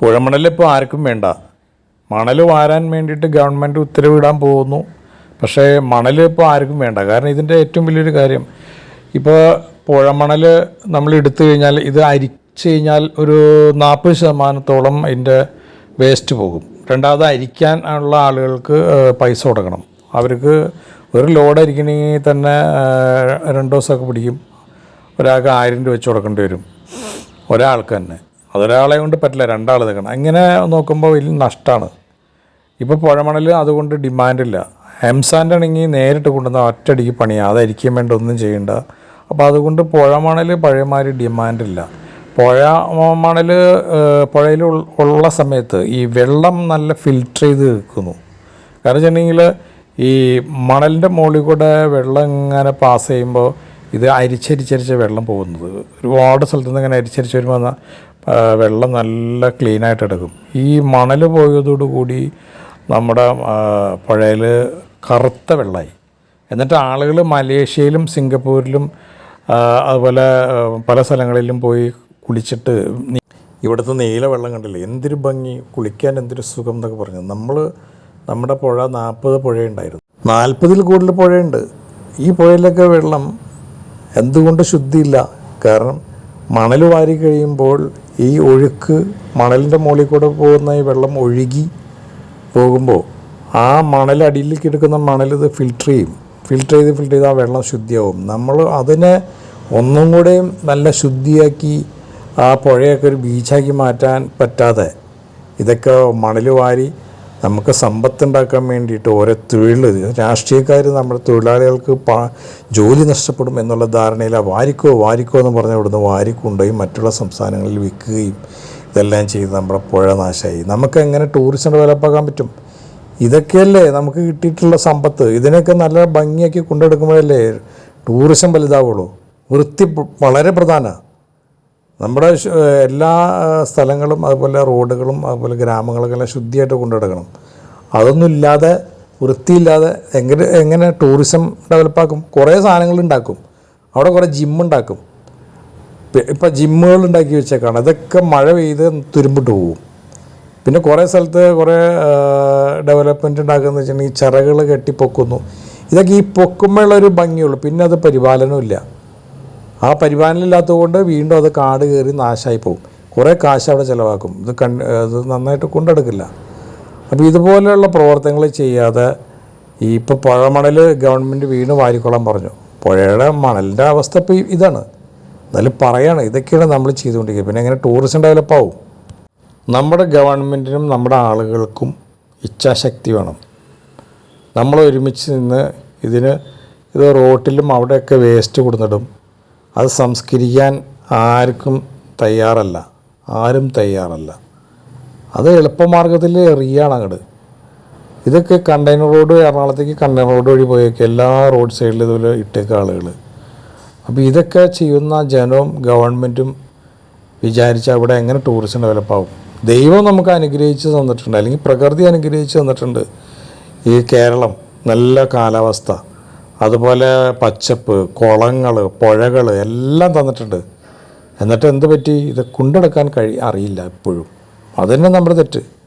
പുഴമണൽ ഇപ്പോൾ ആർക്കും വേണ്ട. മണൽ വാരാൻ വേണ്ടിയിട്ട് ഗവൺമെന്റ് ഉത്തരവിടാൻ പോകുന്നു. പക്ഷേ മണൽ ഇപ്പോൾ ആർക്കും വേണ്ട. കാരണം ഇതിന്റെ ഏറ്റവും വലിയൊരു കാര്യം ഇപ്പോൾ പുഴമണൽ നമ്മൾ എടുത്തു കഴിഞ്ഞാൽ ഇത് അരിച്ചു കഴിഞ്ഞാൽ ഒരു നാൽപ്പത് ശതമാനത്തോളം അതിന്റെ വേസ്റ്റ് പോകും. രണ്ടാമത് അരിക്കാൻ ഉള്ള ആളുകൾക്ക് പൈസ കൊടുക്കണം. അവർക്ക് ഒരു ലോഡ് അരിക്കണമെങ്കിൽ തന്നെ രണ്ട് ദിവസമൊക്കെ പിടിക്കും. ഒരാൾക്ക് ആയിരം രൂപ വെച്ച് കൊടുക്കേണ്ടി വരും. ഒരാൾക്ക് തന്നെ. അതൊരാളെ കൊണ്ട് പറ്റില്ല രണ്ടാൾ നിൽക്കണം. അങ്ങനെ നോക്കുമ്പോൾ വലിയ നഷ്ടമാണ് ഇപ്പോൾ പുഴമണൽ അതുകൊണ്ട് ഡിമാൻഡില്ല ഹെംസാന്റെ ആണെങ്കിൽ നേരിട്ട് കൊണ്ടുവന്ന ഒറ്റയടിക്ക് പണിയാണ് അതായിരിക്കും വേണ്ട ഒന്നും ചെയ്യണ്ട. അപ്പോൾ അതുകൊണ്ട് പുഴമണൽ പഴയമാതിരി ഡിമാൻഡില്ല പുഴ മണൽ പുഴയിൽ ഉള്ള സമയത്ത് ഈ വെള്ളം നല്ല ഫിൽറ്റർ ചെയ്ത് വെക്കുന്നു കാരണം വെച്ചിട്ടുണ്ടെങ്കിൽ ഈ മണലിന്റെ മുകളിൽ കൂടെ വെള്ളം ഇങ്ങനെ പാസ് ചെയ്യുമ്പോൾ ഇത് അരിച്ചരിച്ചരിച്ച വെള്ളം പോകുന്നത്. ഒരുപാട് സ്ഥലത്ത് നിന്ന് ഇങ്ങനെ അരിച്ചരിച്ച് വരുമ്പോൾ വെള്ളം നല്ല ക്ലീനായിട്ട് എടുക്കും. ഈ മണൽ പോയതോടുകൂടി നമ്മുടെ പുഴയിൽ കറുത്ത വെള്ളമായി എന്നിട്ട് ആളുകൾ മലേഷ്യയിലും സിംഗപ്പൂരിലും അതുപോലെ പല സ്ഥലങ്ങളിലും പോയി കുളിച്ചിട്ട് ഇവിടുത്തെ നീല വെള്ളം കണ്ടില്ലേ? എന്തൊരു ഭംഗി. കുളിക്കാൻ എന്തൊരു സുഖം എന്നൊക്കെ പറഞ്ഞു. നമ്മൾ നമ്മുടെ പുഴ നാൽപ്പത് പുഴയുണ്ടായിരുന്നു. നാൽപ്പതിൽ കൂടുതൽ പുഴയുണ്ട്. ഈ പുഴയിലൊക്കെ വെള്ളം എന്തുകൊണ്ട് ശുദ്ധിയില്ല? കാരണം മണൽ വാരി കഴിയുമ്പോൾ ഈ ഒഴുക്ക് മണലിന്റെ മുകളിൽ കൂടെ പോകുന്ന ഈ വെള്ളം ഒഴുകി പോകുമ്പോൾ ആ മണലടിയിൽ കിടക്കുന്ന ഇത് ഫിൽറ്റർ ചെയ്യും. ഫിൽട്ടർ ചെയ്ത് ഫിൽട്ടർ ചെയ്ത് ആ വെള്ളം ശുദ്ധിയാവും. നമ്മൾ അതിനെ ഒന്നും കൂടെയും നല്ല ശുദ്ധിയാക്കി ആ പുഴയൊക്കെ ഒരു ബീച്ചാക്കി മാറ്റാൻ പറ്റാതെ ഇതൊക്കെ മണൽ വാരി നമുക്ക് സമ്പത്തുണ്ടാക്കാൻ വേണ്ടിയിട്ട് ഓരോ തൊഴിൽ രാഷ്ട്രീയക്കാർ നമ്മുടെ തൊഴിലാളികൾക്ക് പാ ജോലി നഷ്ടപ്പെടും എന്നുള്ള ധാരണയിൽ വാരിക്കോ വാരിക്കോ എന്ന് പറഞ്ഞ ഇവിടുന്ന് വാരിക്കൊണ്ടുപോയി മറ്റുള്ള സംസ്ഥാനങ്ങളിൽ വിൽക്കുകയും ഇതെല്ലാം ചെയ്ത് നമ്മുടെ പുഴ നാശമായി. നമുക്ക് എങ്ങനെ ടൂറിസം ഡെവലപ്പാക്കാൻ പറ്റും? ഇതൊക്കെയല്ലേ നമുക്ക് കിട്ടിയിട്ടുള്ള സമ്പത്ത്. ഇതിനൊക്കെ നല്ല ഭംഗിയാക്കി കൊണ്ടെടുക്കുമ്പോഴല്ലേ ടൂറിസം വലുതാവുള്ളൂ. വൃത്തി വളരെ പ്രധാനമാണ് നമ്മുടെ എല്ലാ സ്ഥലങ്ങളും അതുപോലെ റോഡുകളും അതുപോലെ ഗ്രാമങ്ങളൊക്കെ എല്ലാം ശുദ്ധിയായിട്ട് കൊണ്ടുനടക്കണം. അതൊന്നും ഇല്ലാതെ വൃത്തിയില്ലാതെ എങ്ങനെ എങ്ങനെ ടൂറിസം ഡെവലപ്പാക്കും കുറേ സാധനങ്ങൾ ഉണ്ടാക്കും. അവിടെ കുറേ ജിമ്മുണ്ടാക്കും ഇപ്പം ജിമ്മുകൾ ഉണ്ടാക്കി വെച്ചേക്കാണ്. അതൊക്കെ മഴ പെയ്ത് തുരുമ്പിട്ട് പോകും പിന്നെ കുറേ സ്ഥലത്ത് കുറേ ഡെവലപ്മെന്റ് ഉണ്ടാക്കുന്നത് വെച്ചിട്ടുണ്ടെങ്കിൽ ചിറകൾ കെട്ടിപ്പൊക്കുന്നു. ഇതൊക്കെ ഈ പൊക്കുമ്പോഴുള്ളൊരു ഭംഗിയുള്ളൂ. പിന്നെ അത് പരിപാലനമില്ല ആ പരിപാലനം ഇല്ലാത്തതുകൊണ്ട് വീണ്ടും അത് കാട് കയറി നാശമായി പോകും. കുറേ കാശ് അവിടെ ചിലവാക്കും. ഇത് കൺ അത് നന്നായിട്ട് കൊണ്ടെടുക്കില്ല. അപ്പോൾ ഇതുപോലെയുള്ള പ്രവർത്തനങ്ങൾ ചെയ്യാതെ ഈ ഇപ്പോൾ പുഴമണൽ ഗവൺമെന്റ് വീണ് വാരിക്കൊള്ളാൻ പറഞ്ഞു. പുഴയുടെ മണലിന്റെ അവസ്ഥ ഇപ്പോൾ ഇതാണ്. എന്നാലും പറയാണ് ഇതൊക്കെയാണ് നമ്മൾ ചെയ്തുകൊണ്ടിരിക്കുന്നത്. പിന്നെ എങ്ങനെ ടൂറിസം ഡെവലപ്പ് ആവും? നമ്മുടെ ഗവൺമെന്റിനും നമ്മുടെ ആളുകൾക്കും ഇച്ഛാശക്തി വേണം. നമ്മൾ ഒരുമിച്ച് നിന്ന് ഇതിന് ഇത് റോട്ടിലും അവിടെയൊക്കെ വേസ്റ്റ് കൊടുത്തിടും. അത് സംസ്കരിക്കാൻ ആർക്കും തയ്യാറല്ല ആരും തയ്യാറല്ല. അത് എളുപ്പമാർഗത്തിൽ എറിയാണ് അങ്ങോട്ട് ഇതൊക്കെ കണ്ടെയ്നർ റോഡ് എറണാകുളത്തേക്ക് കണ്ടെയ്നർ റോഡ് വഴി പോയൊക്കെ എല്ലാ റോഡ് സൈഡിലും ഇതുപോലെ ഇട്ടേക്ക ആളുകൾ അപ്പോൾ ഇതൊക്കെ ചെയ്യുന്ന ജനവും ഗവൺമെന്റും വിചാരിച്ചാൽ അവിടെ എങ്ങനെ ടൂറിസം ഡെവലപ്പ് ആവും? ദൈവം നമുക്ക് അനുഗ്രഹിച്ച് തന്നിട്ടുണ്ട് അല്ലെങ്കിൽ പ്രകൃതി അനുഗ്രഹിച്ച് തന്നിട്ടുണ്ട് ഈ കേരളം. നല്ല കാലാവസ്ഥ. അതുപോലെ പച്ചപ്പ് കുളങ്ങൾ പുഴകൾ എല്ലാം തന്നിട്ടുണ്ട്. എന്നിട്ട് എന്ത് പറ്റി? ഇത് കൊണ്ടെടുക്കാൻ കഴി അറിയില്ല എപ്പോഴും അതുതന്നെ നമ്മുടെ തെറ്റ്.